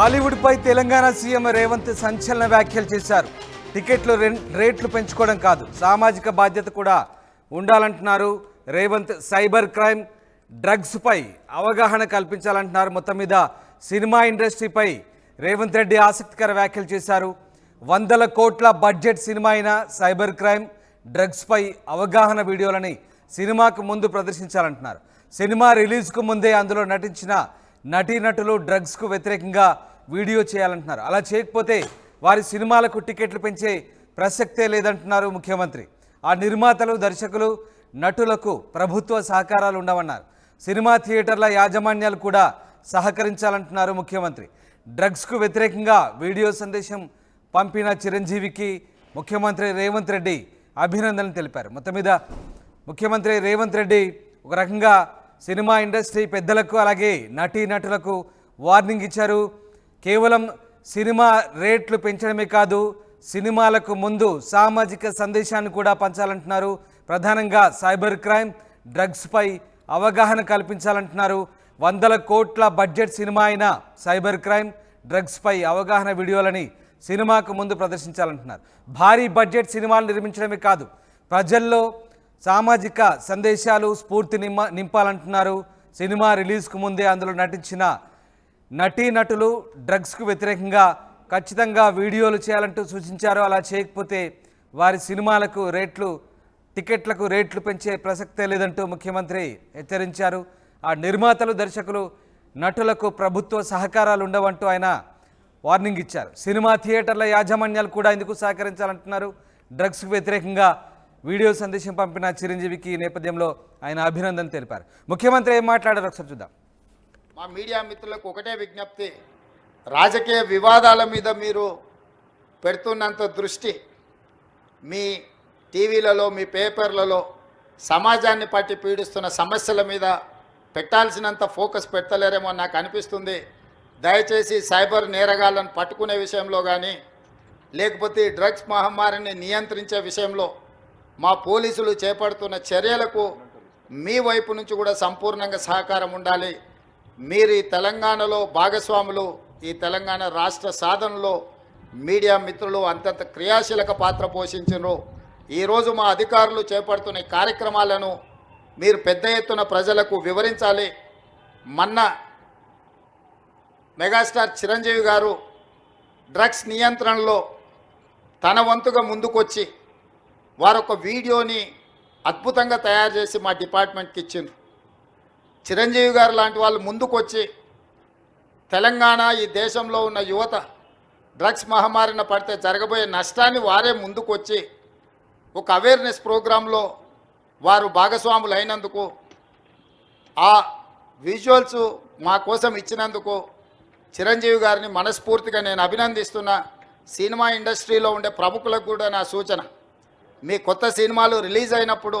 టాలీవుడ్పై Telangana CM Revanth సంచలన వ్యాఖ్యలు చేశారు. టికెట్లు రేట్లు పెంచుకోవడం కాదు సామాజిక బాధ్యత కూడా ఉండాలంటున్నారు రేవంత్. సైబర్ క్రైమ్ డ్రగ్స్పై అవగాహన కల్పించాలంటున్నారు. మొత్తం మీద సినిమా ఇండస్ట్రీపై రేవంత్ రెడ్డి ఆసక్తికర వ్యాఖ్యలు చేశారు. వందల కోట్ల బడ్జెట్ సినిమా అయిన సైబర్ క్రైమ్ డ్రగ్స్పై అవగాహన వీడియోలని సినిమాకు ముందు ప్రదర్శించాలంటున్నారు. సినిమా రిలీజ్కు ముందే అందులో నటించిన నటీనటులు డ్రగ్స్కు వ్యతిరేకంగా వీడియో చేయాలంటున్నారు. అలా చేయకపోతే వారి సినిమాలకు టికెట్లు పెంచే ప్రసక్తే లేదంటున్నారు ముఖ్యమంత్రి. ఆ నిర్మాతలు దర్శకులు నటులకు ప్రభుత్వ సహకారాలు ఉండవన్నారు. సినిమా థియేటర్ల యాజమాన్యాలు కూడా సహకరించాలంటున్నారు ముఖ్యమంత్రి. డ్రగ్స్కు వ్యతిరేకంగా వీడియో సందేశం పంపిన చిరంజీవికి ముఖ్యమంత్రి రేవంత్ రెడ్డి అభినందనలు తెలిపారు. మొత్తం మీద ముఖ్యమంత్రి రేవంత్ రెడ్డి ఒక రకంగా సినిమా ఇండస్ట్రీ పెద్దలకు అలాగే నటీ నటులకు వార్నింగ్ ఇచ్చారు. కేవలం సినిమా రేట్లు పెంచడమే కాదు సినిమాలకు ముందు సామాజిక సందేశాన్ని కూడా పంచాలంటున్నారు. ప్రధానంగా సైబర్ క్రైమ్ డ్రగ్స్పై అవగాహన కల్పించాలంటున్నారు. వందల కోట్ల బడ్జెట్ సినిమా అయిన సైబర్ క్రైమ్ డ్రగ్స్పై అవగాహన వీడియోలని సినిమాకు ముందు ప్రదర్శించాలంటున్నారు. భారీ బడ్జెట్ సినిమాలు నిర్మించడమే కాదు ప్రజల్లో సామాజిక సందేశాలు స్ఫూర్తి నింప నింపాలంటున్నారు. సినిమా రిలీజ్కు ముందే అందులో నటించిన నటీనటులు డ్రగ్స్కు వ్యతిరేకంగా ఖచ్చితంగా వీడియోలు చేయాలంటూ సూచించారు. అలా చేయకపోతే వారి సినిమాలకు రేట్లు టికెట్లకు రేట్లు పెంచే ప్రసక్తే లేదంటూ ముఖ్యమంత్రి హెచ్చరించారు. ఆ నిర్మాతలు దర్శకులు నటులకు ప్రభుత్వ సహకారాలు ఉండవంటూ ఆయన వార్నింగ్ ఇచ్చారు. సినిమా థియేటర్ల యాజమాన్యాలు కూడా ఇందుకు సహకరించాలంటున్నారు. డ్రగ్స్కు వ్యతిరేకంగా వీడియో సందేశం పంపిన చిరంజీవికి ఈ నేపథ్యంలో ఆయన అభినందన తెలిపారు. ముఖ్యమంత్రి ఏం మాట్లాడారు ఒకసారి చూద్దాం. మా మీడియా మిత్రులకు ఒకటే విజ్ఞప్తి. రాజకీయ వివాదాల మీద మీరు పెడుతున్నంత దృష్టి మీ టీవీలలో మీ పేపర్లలో సమాజాన్ని పట్టి పీడిస్తున్న సమస్యల మీద పెట్టాల్సినంత ఫోకస్ పెట్టలేరేమో నాకు అనిపిస్తుంది. దయచేసి సైబర్ నేరగాళ్ళను పట్టుకునే విషయంలో కానీ లేకపోతే డ్రగ్స్ మహమ్మారిని నియంత్రించే విషయంలో మా పోలీసులు చేపడుతున్న చర్యలకు మీ వైపు నుంచి కూడా సంపూర్ణంగా సహకారం ఉండాలి. మీరు ఈ తెలంగాణలో భాగస్వాములు ఈ తెలంగాణ రాష్ట్ర సాధనలో మీడియా మిత్రులు అంతంత క్రియాశీలక పాత్ర పోషించారు ఈరోజు మా అధికారులు చేపడుతున్న కార్యక్రమాలను మీరు పెద్ద ఎత్తున ప్రజలకు వివరించాలి. మొన్న మెగాస్టార్ చిరంజీవి గారు డ్రగ్స్ నియంత్రణలో తన వంతుగా ముందుకొచ్చి వారొక వీడియోని అద్భుతంగా తయారు చేసి మా డిపార్ట్మెంట్కి ఇచ్చిండ్రు. చిరంజీవి గారు లాంటి వాళ్ళు ముందుకొచ్చి తెలంగాణ ఈ దేశంలో ఉన్న యువత డ్రగ్స్ మహమ్మారిన పడితే జరగబోయే నష్టాన్ని వారే ముందుకొచ్చి ఒక అవేర్నెస్ ప్రోగ్రాంలో వారు భాగస్వాములు అయినందుకు ఆ విజువల్స్ మా కోసం ఇచ్చినందుకు చిరంజీవి గారిని మనస్ఫూర్తిగా నేను అభినందిస్తున్నా. సినిమా ఇండస్ట్రీలో ఉండే ప్రముఖులకు కూడా నా సూచన. మీ కొత్త సినిమాలు రిలీజ్ అయినప్పుడు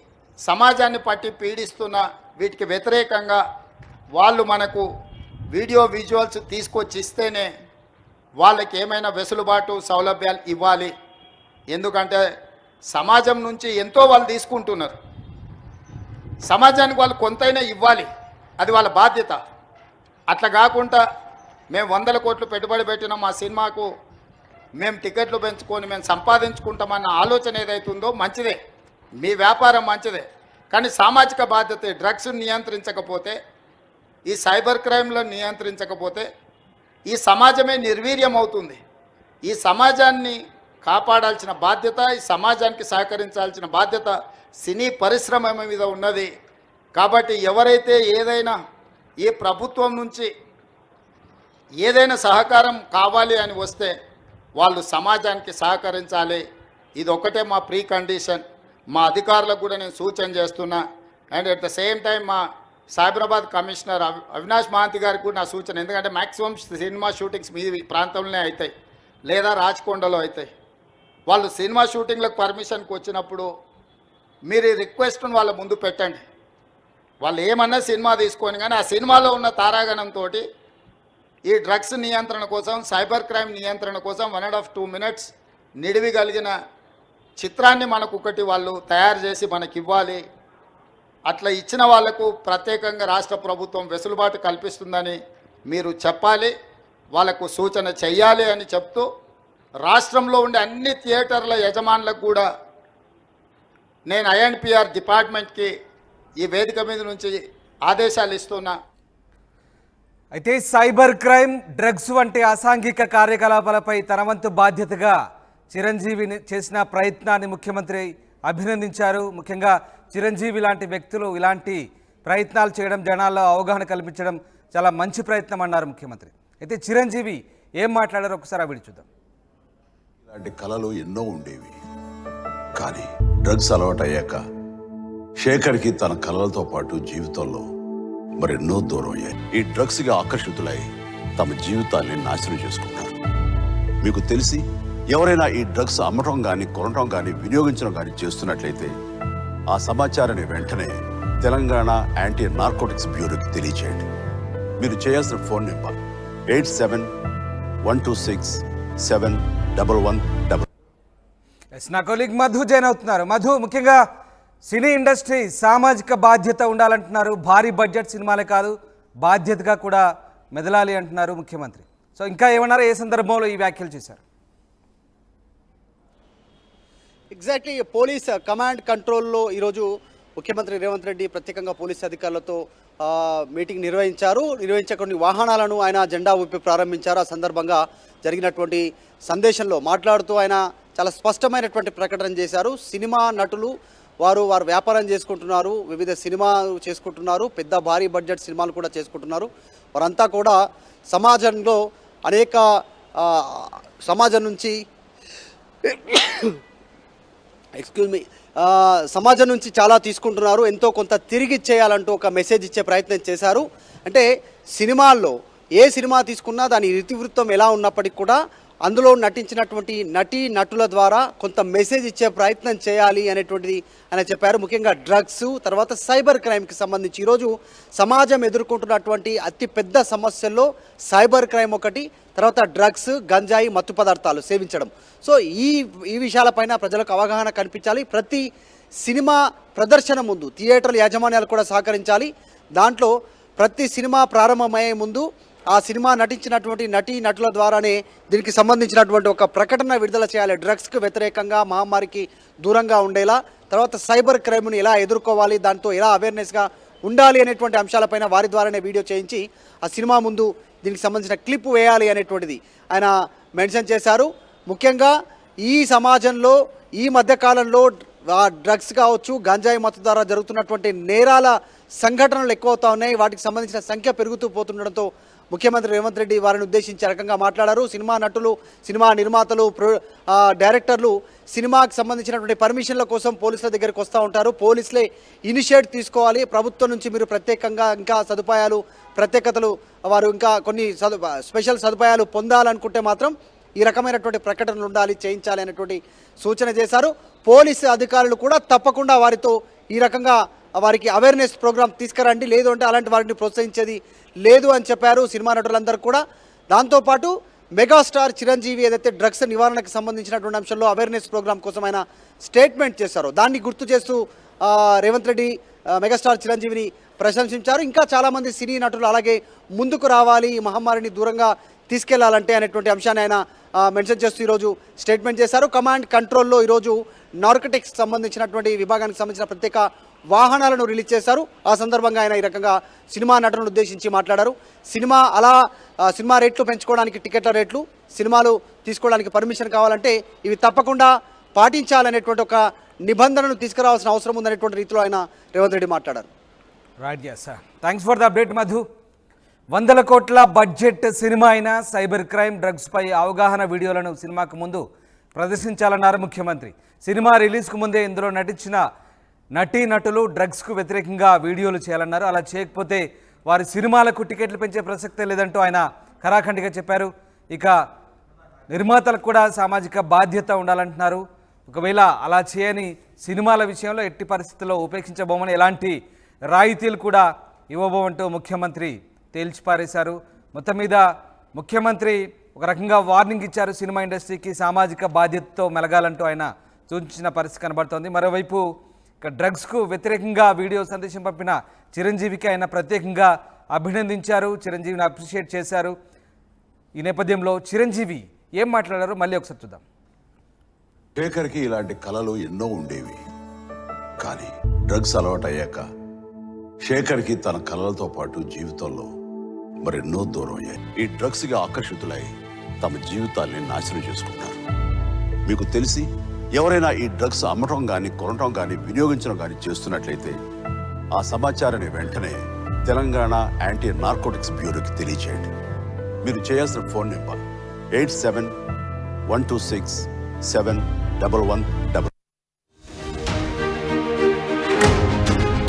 సమాజాన్ని పట్టి పీడిస్తున్న వీటికి వ్యతిరేకంగా వాళ్ళు మనకు వీడియో విజువల్స్ తీసుకొచ్చి ఇస్తేనే వాళ్ళకి ఏమైనా వెసులుబాటు సౌలభ్యాలు ఇవ్వాలి. ఎందుకంటే సమాజం నుంచి ఎంతో వాళ్ళు తీసుకుంటున్నారు. సమాజానికి వాళ్ళు కొంతైనా ఇవ్వాలి. అది వాళ్ళ బాధ్యత. అట్లా కాకుండా మేము వందల కోట్లు పెట్టుబడి పెట్టిన మా సినిమాకు. మేము టికెట్లు పెంచుకొని మేము సంపాదించుకుంటామన్న ఆలోచన ఏదైతుందో మంచిదే. మీ వ్యాపారం మంచిదే. కానీ సామాజిక బాధ్యత డ్రగ్స్ నియంత్రించకపోతే ఈ సైబర్ క్రైమ్లను నియంత్రించకపోతే ఈ సమాజమే నిర్వీర్యం అవుతుంది. ఈ సమాజాన్ని కాపాడాల్సిన బాధ్యత ఈ సమాజానికి సహకరించాల్సిన బాధ్యత సినీ పరిశ్రమ మీద ఉన్నది. కాబట్టి ఎవరైతే ఏదైనా ఈ ప్రభుత్వం నుంచి ఏదైనా సహకారం కావాలి అని వస్తే వాళ్ళు సమాజానికి సహకరించాలి. ఇది ఒకటే మా ప్రీ కండిషన్. మా అధికారులకు కూడా నేను సూచన చేస్తున్నా. And at the same time మా సైబరాబాద్ కమిషనర్ అవి- అవినాష్ మహాంతి గారికి కూడా నా సూచన. ఎందుకంటే మ్యాక్సిమం సినిమా షూటింగ్స్ మీ ప్రాంతంలోనే అవుతాయి లేదా రాచకొండలో అవుతాయి వాళ్ళు సినిమా షూటింగ్లకు పర్మిషన్కి వచ్చినప్పుడు మీరు ఈ రిక్వెస్ట్ను వాళ్ళ ముందు పెట్టండి. వాళ్ళు ఏమన్నా సినిమా తీసుకొని కానీ ఆ సినిమాలో ఉన్న తారాగణంతో ఈ డ్రగ్స్ నియంత్రణ కోసం సైబర్ క్రైమ్ నియంత్రణ కోసం one and half to minutes నిడివి కలిగిన చిత్రాన్ని మనకు ఒకటి వాళ్ళు తయారు చేసి మనకి ఇవ్వాలి అట్లా ఇచ్చిన వాళ్ళకు ప్రత్యేకంగా రాష్ట్ర ప్రభుత్వం వెసులుబాటు కల్పిస్తుందని మీరు చెప్పాలి వాళ్ళకు సూచన చెయ్యాలి అని చెప్తూ రాష్ట్రంలో ఉండే అన్ని థియేటర్ల యజమానులకు కూడా నేను ఐఎన్పిఆర్ డిపార్ట్మెంట్కి ఈ వేదిక మీద నుంచి ఆదేశాలు ఇస్తున్నా. అయితే సైబర్ క్రైమ్ డ్రగ్స్ వంటి అసాంఘిక కార్యకలాపాలపై తన వంతు బాధ్యతగా చిరంజీవి చేసిన ప్రయత్నాన్ని ముఖ్యమంత్రి అభినందించారు. ముఖ్యంగా చిరంజీవి లాంటి వ్యక్తులు ఇలాంటి ప్రయత్నాలు చేయడం జనాల్లో అవగాహన కల్పించడం చాలా మంచి ప్రయత్నం అన్నారు ముఖ్యమంత్రి. అయితే చిరంజీవి ఏం మాట్లాడారో ఒకసారి అవి చూద్దాం. ఇలాంటి కళలు ఎన్నో ఉండేవి. కానీ డ్రగ్స్ అలవాటయ్యాక శేఖర్కి తన కళలతో పాటు జీవితంలో మరెన్నో దూరం అయ్యాయి. ఈ డ్రగ్స్గా ఆకర్షితులై తమ జీవితాన్ని నాశనం చేసుకుంటారు మీకు తెలిసి ఎవరైనా ఈ డ్రగ్స్ అమ్మటం కానీ కొనటం కానీ వినియోగించడం కానీ చేస్తున్నట్లయితే ఆ సమాచారాన్ని వెంటనే తెలంగాణ యాంటీ నార్కోటిక్స్ బ్యూరోకి తెలియచేయండి. మీరు చేయాల్సిన phone number eight seven one two six seven double one double yes నా కొలీగ్ మధు జైన్ అవుతున్నారు. మధు ముఖ్యంగా సినీ ఇండస్ట్రీ సామాజిక బాధ్యత ఉండాలంటున్నారు. భారీ బడ్జెట్ సినిమాలే కాదు బాధ్యతగా కూడా మెదలాలి అంటున్నారు ముఖ్యమంత్రి. సో ఇంకా ఏమన్నారు? ఏ సందర్భంలో ఈ వ్యాఖ్యలు చేశారు? ఎగ్జాక్ట్లీ పోలీస్ కమాండ్ కంట్రోల్లో ఈరోజు ముఖ్యమంత్రి రేవంత్ రెడ్డి ప్రత్యేకంగా పోలీస్ అధికారులతో మీటింగ్ నిర్వహించారు. నిర్వహించే కొన్ని వాహనాలను ఆయన జెండా ఊపి ప్రారంభించారు. ఆ సందర్భంగా జరిగినటువంటి సందేశంలో మాట్లాడుతూ ఆయన చాలా స్పష్టమైనటువంటి ప్రకటన చేశారు. సినిమా నటులు వారు వారు వ్యాపారం చేసుకుంటున్నారు. వివిధ సినిమాలు చేసుకుంటున్నారు. పెద్ద భారీ బడ్జెట్ సినిమాలు కూడా చేసుకుంటున్నారు. వారంతా కూడా సమాజంలో అనేక సమాజం నుంచి ఎక్స్క్యూజ్ మీ సమాజం నుంచి చాలా తీసుకుంటున్నారు. ఎంతో కొంత తిరిగి ఇచ్చేయాలంటూ ఒక మెసేజ్ ఇచ్చే ప్రయత్నం చేశారు. అంటే సినిమాల్లో ఏ సినిమా తీసుకున్నా దాని ఇతివృత్తం ఎలా ఉన్నప్పటికీ కూడా అందులో నటించినటువంటి నటీ నటుల ద్వారా కొంత మెసేజ్ ఇచ్చే ప్రయత్నం చేయాలి అనేటువంటిది ఆయన చెప్పారు. ముఖ్యంగా డ్రగ్స్ తర్వాత సైబర్ క్రైమ్కి సంబంధించి. ఈరోజు సమాజం ఎదుర్కొంటున్నటువంటి అతిపెద్ద సమస్యల్లో సైబర్ క్రైమ్ ఒకటి తర్వాత డ్రగ్స్ గంజాయి మత్తు పదార్థాలు సేవించడం. సో ఈ ఈ విషయాలపైన ప్రజలకు అవగాహన కనిపించాలి ప్రతి సినిమా ప్రదర్శన ముందు థియేటర్ల యాజమాన్యాలు కూడా సహకరించాలి. దాంట్లో ప్రతి సినిమా ప్రారంభమయ్యే ముందు ఆ సినిమా నటించినటువంటి నటీ నటుల ద్వారానే దీనికి సంబంధించినటువంటి ఒక ప్రకటన విడుదల చేయాలి. డ్రగ్స్కు వ్యతిరేకంగా మహమ్మారికి దూరంగా ఉండేలా తర్వాత సైబర్ క్రైమ్ని ఎలా ఎదుర్కోవాలి దాంతో ఎలా అవేర్నెస్గా ఉండాలి అనేటువంటి అంశాలపైన వారి ద్వారానే వీడియో చేయించి ఆ సినిమా ముందు దీనికి సంబంధించిన క్లిప్ వేయాలి అనేటువంటిది ఆయన మెన్షన్ చేశారు. ముఖ్యంగా ఈ సమాజంలో ఈ మధ్యకాలంలో డ్రగ్స్ కావచ్చు గంజాయి మత్తు ద్వారా జరుగుతున్నటువంటి నేరాల సంఘటనలు ఎక్కువ అవుతా ఉన్నాయి. వాటికి సంబంధించిన సంఖ్య పెరుగుతూ పోతుండడంతో ముఖ్యమంత్రి రేవంత్ రెడ్డి వారిని ఉద్దేశించి రకంగా మాట్లాడారు. సినిమా నటులు సినిమా నిర్మాతలు ప్రొ డైరెక్టర్లు సినిమాకి సంబంధించినటువంటి పర్మిషన్ల కోసం పోలీసుల దగ్గరికి వస్తూ ఉంటారు. పోలీసులే ఇనిషియేట్ తీసుకోవాలి. ప్రభుత్వం నుంచి మీరు ప్రత్యేకంగా ఇంకా సదుపాయాలు ప్రత్యేకతలు వారు ఇంకా కొన్ని సదు స్పెషల్ సదుపాయాలు పొందాలనుకుంటే మాత్రం ఈ రకమైనటువంటి ప్రకటనలు ఉండాలి చేయించాలి అనేటువంటి సూచన చేశారు. పోలీసు అధికారులు కూడా తప్పకుండా వారితో ఈ రకంగా వారికి అవేర్నెస్ ప్రోగ్రామ్ తీసుకురండి. లేదు అంటే అలాంటి వారిని ప్రోత్సహించేది లేదు అని చెప్పారు సినిమా నటులందరూ కూడా. దాంతోపాటు మెగాస్టార్ చిరంజీవి ఏదైతే డ్రగ్స్ నివారణకు సంబంధించినటువంటి అంశంలో అవేర్నెస్ ప్రోగ్రామ్ కోసం ఆయన స్టేట్మెంట్ చేశారో దాన్ని గుర్తు చేస్తూ రేవంత్ రెడ్డి మెగాస్టార్ చిరంజీవిని ప్రశంసించారు. ఇంకా చాలామంది సినీ నటులు అలాగే ముందుకు రావాలి ఈ మహమ్మారిని దూరంగా తీసుకెళ్ళాలంటే అనేటువంటి అంశాన్ని ఆయన మెన్షన్ చేస్తూ ఈరోజు స్టేట్మెంట్ చేశారు. కమాండ్ కంట్రోల్లో ఈరోజు నార్కటిక్స్ సంబంధించినటువంటి విభాగానికి సంబంధించిన ప్రత్యేక వాహనాలను రిలీజ్ చేశారు. ఆ సందర్భంగా ఆయన ఈ రకంగా సినిమా నటనను ఉద్దేశించి మాట్లాడారు. సినిమా అలా సినిమా రేట్లు పెంచుకోవడానికి టికెట్ల రేట్లు సినిమాలు తీసుకోవడానికి పర్మిషన్ కావాలంటే ఇవి తప్పకుండా పాటించాలనేటువంటి ఒక నిబంధనను తీసుకురావాల్సిన అవసరం ఉందనేటువంటి రీతిలో ఆయన రేవంత్ రెడ్డి మాట్లాడారు. Right sir thanks for the update Madhu వందల కోట్ల బడ్జెట్ సినిమా అయిన సైబర్ క్రైమ్ డ్రగ్స్పై అవగాహన వీడియోలను సినిమాకు ముందు ప్రదర్శించాలన్నారు ముఖ్యమంత్రి. సినిమా రిలీజ్కు ముందే ఇందులో నటించిన నటీ నటులు డ్రగ్స్కు వ్యతిరేకంగా వీడియోలు చేయాలన్నారు. అలా చేయకపోతే వారి సినిమాలకు టికెట్లు పెంచే ప్రసక్తే లేదంటూ ఆయన ఖరాఖండిగా చెప్పారు. ఇక నిర్మాతలకు కూడా సామాజిక బాధ్యత ఉండాలంటున్నారు. ఒకవేళ అలా చేయని సినిమాల విషయంలో ఎట్టి పరిస్థితుల్లో ఉపేక్షించబోమని ఎలాంటి రాయితీలు కూడా ఇవ్వబోమంటూ ముఖ్యమంత్రి తేల్చిపారేశారు మొత్తం మీద ముఖ్యమంత్రి ఒక రకంగా వార్నింగ్ ఇచ్చారు. సినిమా ఇండస్ట్రీకి సామాజిక బాధ్యతతో మెలగాలంటూ ఆయన సూచించిన పరిస్థితి కనబడుతోంది. మరోవైపు డ్రగ్స్కు వ్యతిరేకంగా వీడియో సందేశం పంపిన చిరంజీవికి ఆయన ప్రత్యేకంగా అభినందించారు చిరంజీవిని అప్రిషియేట్ చేశారు. ఈ నేపథ్యంలో చిరంజీవి ఏం మాట్లాడారో మళ్ళీ ఒకసారి చూద్దాం. శేఖర్కి ఇలాంటి కళలు ఎన్నో ఉండేవి. కానీ డ్రగ్స్ అలవాటయ్యాక శేఖర్కి తన కళలతో పాటు జీవితంలో మరెన్నో దూరం అయ్యాయి. ఈ డ్రగ్స్కి ఆకర్షితులై తమ జీవితాల్ని నాశనం చేసుకుంటారు మీకు తెలిసి ఎవరైనా ఈ డ్రగ్స్ అమ్మటం కానీ కొనటం కానీ వినియోగించడం కానీ చేస్తున్నట్లయితే ఆ సమాచారాన్ని వెంటనే తెలంగాణ యాంటీ నార్కోటిక్స్ బ్యూరోకి తెలియచేయండి. మీరు చేయాల్సిన phone number eight seven one two six seven double one double